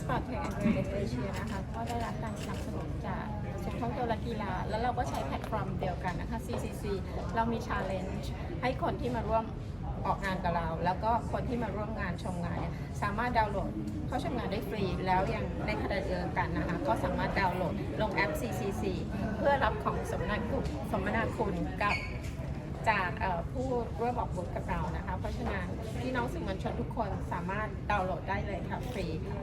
Sport Tech and Rail Asia นะคะก็ได้รับการสนับสนุนจากศูนย์ท่องเที่ยวและกีฬา แล้วเราก็ใช้แพลตฟอร์มเดียวกันนะคะ CCC เรามี Challenge ให้คนที่มาร่วมออกงานกับเรา แล้วก็คนที่มาร่วมงานชมงานเนี่ยสามารถดาวน์โหลดเข้าชมงานได้ฟรี แล้วยังในขณะเดียวกันนะคะ ก็สามารถดาวน์โหลดลงแอป CCC เพื่อรับของสมนาคุณสมนาคุณกับจากผู้ร่วมออกบุญกับเรานะคะ เพราะฉะนั้นพี่น้องสื่อมวลชนทุกคนสามารถดาวน์โหลดได้เลยค่ะฟรีค่ะ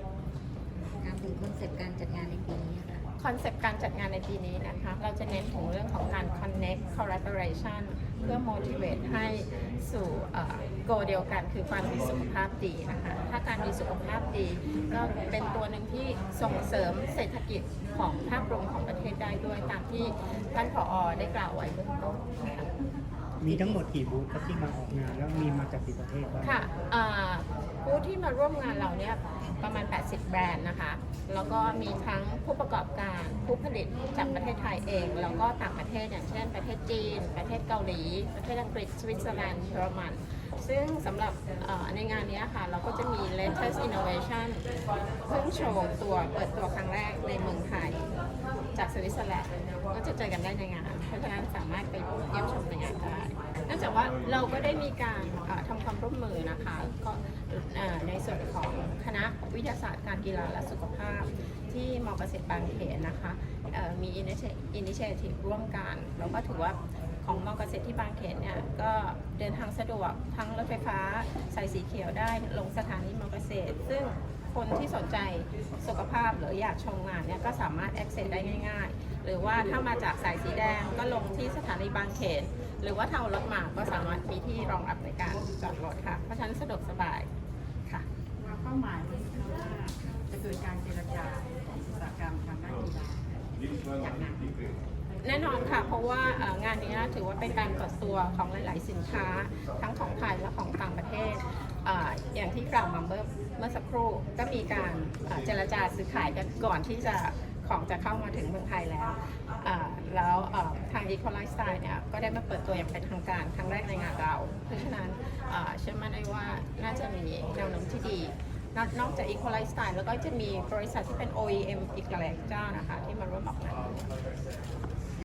ถามถึงคอนเซปต์การจัดงานในปีนี้ค่ะ คอนเซปต์การจัดงานในปีนี้นะคะ เราจะเน้นถึงเรื่องของการ connect collaboration เพื่อ motivate ให้สู่เอ่อ goal เดียวกันคือความมีสุขภาพดีนะคะ ถ้าการมีสุขภาพดีก็เป็นตัวหนึ่งที่ส่งเสริมเศรษฐกิจของภาพรวมของประเทศได้ด้วยตามที่ท่านผอ ได้กล่าวไว้เบื้องต้นนะคะ มีทั้งหมดกี่บูธครับที่มาออกงานแล้วมีมาจากกี่ประเทศบ้าง ค่ะอ่าผู้ที่มาร่วมงานเราเนี่ยประมาณ 80 แบรนด์นะคะ แล้วก็มีทั้งผู้ประกอบการผู้ผลิตจากประเทศไทยเอง แล้วก็ต่างประเทศอย่างเช่น ประเทศจีน ประเทศเกาหลี ประเทศอังกฤษสวิตเซอร์แลนด์เยอรมัน ซึ่งสำหรับเอ่อในงานเนี้ยค่ะ เราก็จะมี latest innovation เพิ่งโชว์ตัวเปิดตัวครั้งแรกในเมืองไทย จากสวิตเซอร์แลนด์ก็จะเจอกันได้ในงาน เพราะฉะนั้นสามารถไปเยี่ยมชมในงาน จากว่าเราก็ได้มีการทำความร่วมมือนะคะก็ในส่วนของคณะวิทยาศาสตร์การกีฬาและสุขภาพ ที่มอเกษตรบางเขนนะคะมีอินิเชทีฟร่วมกันแล้วก็ถือว่าของมอเกษตรที่บางเขนเนี่ยก็เดินทางสะดวกทั้งรถไฟฟ้าสายสีเขียวได้ลงสถานีมอเกษตร ซึ่ง คนที่สนใจสุขภาพหรืออยากชมงานเนี่ยก็สามารถ access ได้ง่าย ๆ หรือว่าถ้ามาจากสายสีแดงก็ลงที่สถานีบางเขน หรือว่าทางรถมาก็สามารถมีที่รองรับในการจอดรถค่ะ เพราะฉะนั้นสะดวกสบายค่ะเป้าหมายเลยนะคะว่าจะเกิดการเจรจาอุตสาหกรรมทางด้านกีฬาอย่างหนักแน่นอนค่ะ เพราะว่าเอ่องานนี้ถือว่าเป็นการเปิดตัวของหลาย ๆ สินค้า ทั้งของไทยและของต่างประเทศเอย่างที่กล่าวมาเมื่อเมื่อสักครู่ก็มีการเจรจาซื้อขายกันก่อนที่จะของจะเข้ามาถึงเมืองไทยแล้วแล้วเอ่อทาง Eco Lifestyle เนี่ยก็ได้มาเปิดตัวอย่างเป็นทางการครั้งแรกในงานเรา เพราะฉะนั้นเชื่อมั่นได้ว่าน่าจะมีแนวโน้มที่ดีนอกนอกจาก Eco Lifestyle แล้วก็จะมีบริษัทที่เป็น OEM อีกหลายเจ้านะคะที่มาร่วมออกงาน